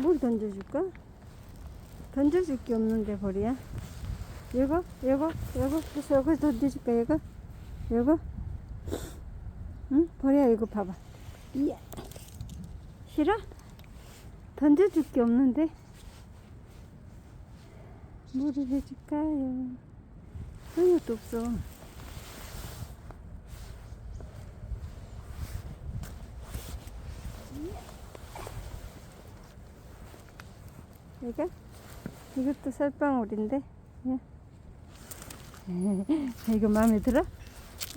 뭘 던져줄까? 던져줄 게 없는데 벌이야. 이거, 이거, 이거, 그래서 이거 던져줄까? 이거, 이거. 응, 벌이야 이거 봐봐. 이야, 싫어? 던져줄 게 없는데. 뭐를 해줄까요? 아무것도 없어. 이거? 이것도 쌀방울인데? 야. 이거 마음에 들어?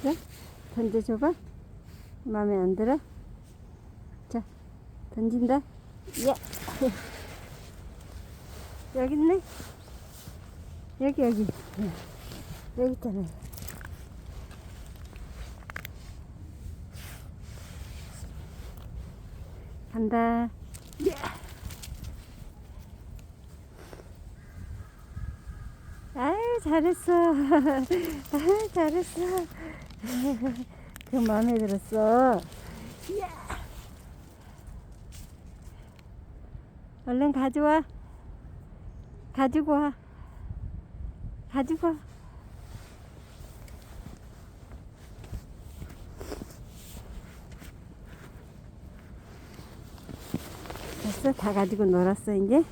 이거 던져줘봐. 마음에 안 들어? 자, 던진다. 야. 여기 있네. 여기 여기 예. 여기 있잖아. 간다. 아유 잘했어. 아유 잘했어. 그 마음에 들었어. 얼른 가져와. 가지고 와. 가지고 와. 됐어? 다 가지고 놀았어, 이제?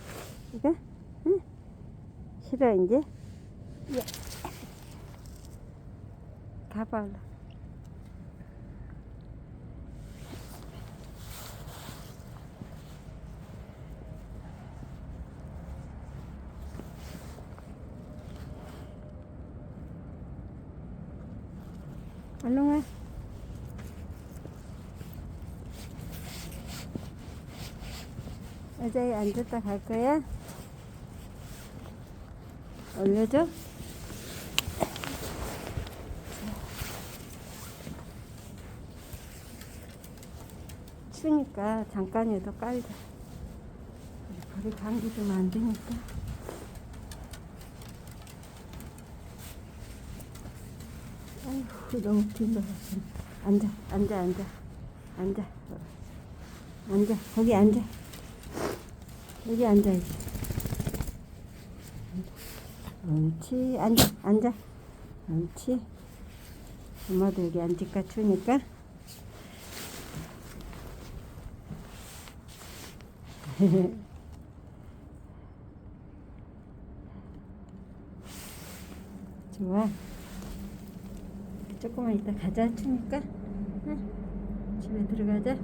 이거? 응? 싫어, 이제? 야. 가봐, 얼른. 얼른 와. 의자에 앉았다 갈 거야? 올려줘? 추니까 잠깐이라도 깔자. 우리 감기 좀 안 되니까. 아이고, 너무 길어. 앉아, 앉아, 앉아. 앉아. 앉아. 거기 앉아. 여기 앉아야지. 옳지. 앉아, 앉아. 옳지. 엄마도 여기 앉을까 추우니까. 좋아. 조금만 이따 가자 추우니까. 응? 집에 들어가자.